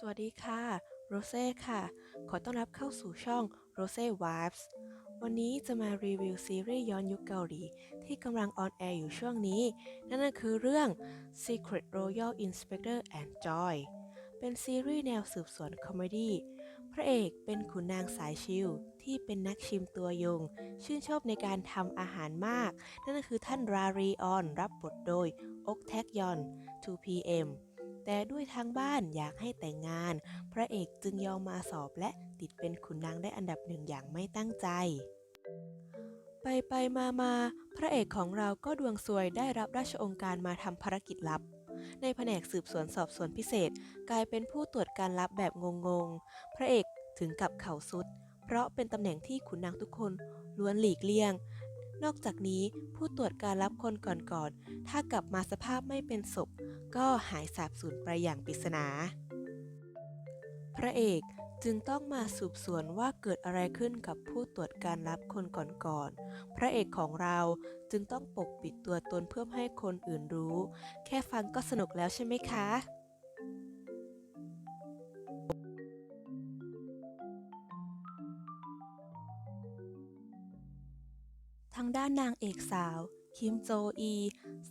สวัสดีค่ะ โรเซ่ค่ะ ขอต้อนรับเข้าสู่ช่อง Rose Vibes วันนี้จะมารีวิวซีรีส์ย้อนยุคเกาหลี ที่กำลังออนแอร์อยู่ช่วงนี้ นั่นก็คือเรื่อง Secret Royal Inspector and Joy เป็นซีรีส์แนวสืบสวนคอมเมดี้ พระเอกเป็นขุนนางสายชิลที่เป็นนักชิมตัวยง ชื่นชอบในการทำอาหารมาก นั่นก็คือท่านรารีออน รับบทโดยอกแทกยอน 2PM แต่ด้วยทางบ้านอยากให้แต่งงาน พระเอกจึงยอมมาสอบและติดเป็นขุนนางได้อันดับหนึ่งอย่างไม่ตั้งใจ ไปไปมามาพระเอกของเราก็ดวงซวยได้รับราชองค์การมาทำภารกิจลับในแผนกสืบสวนสอบสวนพิเศษ กลายเป็นผู้ตรวจการลับแบบงงๆ พระเอกถึงกับเข่าสุด เพราะเป็นตำแหน่งที่ขุนนางทุกคนล้วนหลีกเลี่ยง นอกจากนี้ผู้ตรวจการรับคนก่อนๆ ถ้ากลับมาสภาพไม่เป็นศพ ก็หายสาบสูญไปอย่างปริศนา พระเอกจึงต้องมาสืบสวนว่าเกิดอะไรขึ้นกับผู้ตรวจการรับคนก่อนๆ พระเอกของเราจึงต้องปกปิดตัวตนเพื่อให้คนอื่นรู้ แค่ฟังก็สนุกแล้วใช่ไหมคะ ทางด้านนางเอกสาว คิมโจอี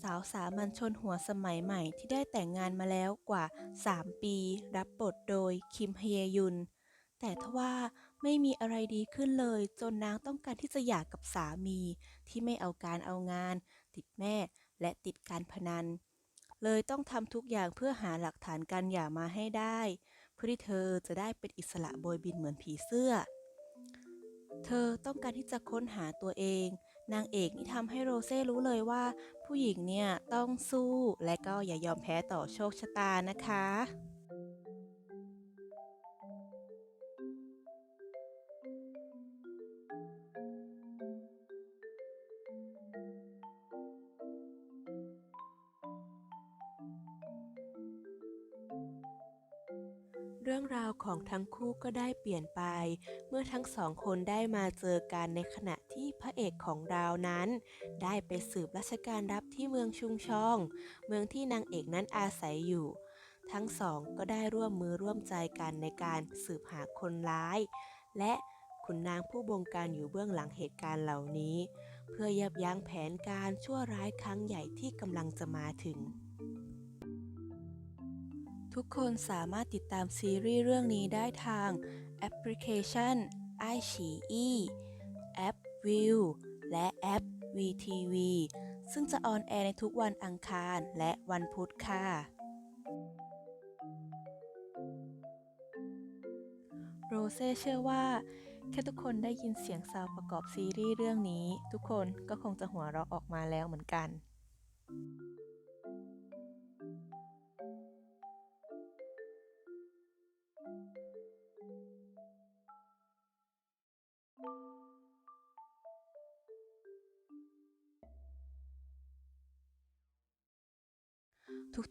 สาวสามัญชนหัวสมัยใหม่ที่ได้แต่งงานมาแล้วกว่า 3 ปี รับบทโดยคิมฮเยยุน แต่ทว่าไม่มีอะไรดีขึ้นเลย จนนางต้องการที่จะหย่ากับสามี ที่ไม่เอาการเอางาน ติดแม่และติดการพนัน เลยต้องทำทุกอย่างเพื่อหาหลักฐานการหย่ามาให้ได้ เพื่อที่เธอจะได้เป็นอิสระโบยบินเหมือนผีเสื้อ เธอต้องการที่จะค้นหาตัวเอง นางเอกนี่ทำให้โรเซ่รู้เลยว่า ผู้หญิงเนี่ยต้องสู้และก็อย่ายอมแพ้ต่อโชคชะตานะคะเรื่องราวของทั้งคู่ก็ได้เปลี่ยนไป เมื่อทั้งสองคนได้มาเจอกันในขณะ พระเอกของเรานั้น ได้ไปสืบราชการรับที่เมืองชุงชอง เมืองที่นางเอกนั้นอาศัยอยู่ ทั้งสองก็ได้ร่วมมือร่วมใจกันในการสืบหาคนร้าย และขุนนางผู้บงการอยู่เบื้องหลังเหตุการณ์เหล่านี้ เพื่อยับยั้งแผนการชั่วร้ายครั้งใหญ่ที่กำลังจะมาถึง ทุกคนสามารถติดตามซีรีส์เรื่องนี้ได้ทางแอปพลิเคชัน i อ e แอป View และแอป VTV ซึ่งจะออนแอร์ในทุกวันอังคารและวันพุธค่ะ โรเซ่เชื่อว่า แค่ทุกคนได้ยินเสียงซาวประกอบซีรีส์เรื่องนี้ ทุกคนก็คงจะหัวเราะออกมาแล้วเหมือนกัน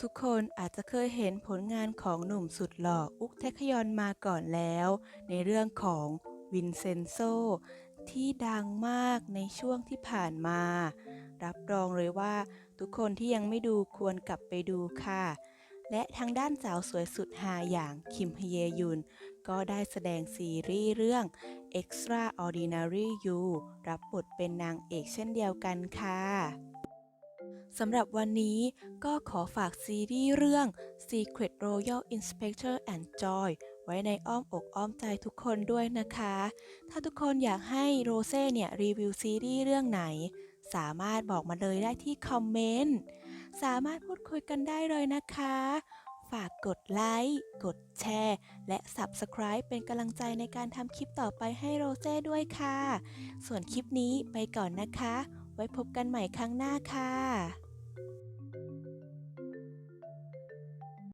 ทุกๆ คนอาจจะเคยเห็นผลงานของหนุ่มสุดหล่ออุกเทคยอนมาก่อนแล้ว ในเรื่องของวินเซนโซที่ดังมากในช่วงที่ผ่านมา รับรองเลยว่า ทุกคนที่ยังไม่ดูควรกลับไปดูค่ะ และทางด้านสาวสวยสุดฮาอย่างคิมฮเยยุน ก็ได้แสดงซีรีส์เรื่อง Extraordinary You รับบทเป็นนางเอกเช่นเดียวกันค่ะ สำหรับวันนี้ก็ขอฝากซีรีส์เรื่อง Secret Royal Inspector and Joy ไว้ในอ้อมอกอ้อมใจทุกคนด้วยนะคะ ถ้าทุกคนอยากให้โรเซ่เนี่ยรีวิวซีรีส์เรื่องไหน สามารถบอกมาเลยได้ที่คอมเมนต์ สามารถพูดคุยกันได้เลยนะคะ ฝากกดไลค์ กดแชร์ และ Subscribe เป็นกำลังใจในการทำคลิปต่อไปให้โรเซ่ด้วยค่ะ ส่วนคลิปนี้ไปก่อนนะคะ ไว้พบกันใหม่ครั้งหน้าค่ะ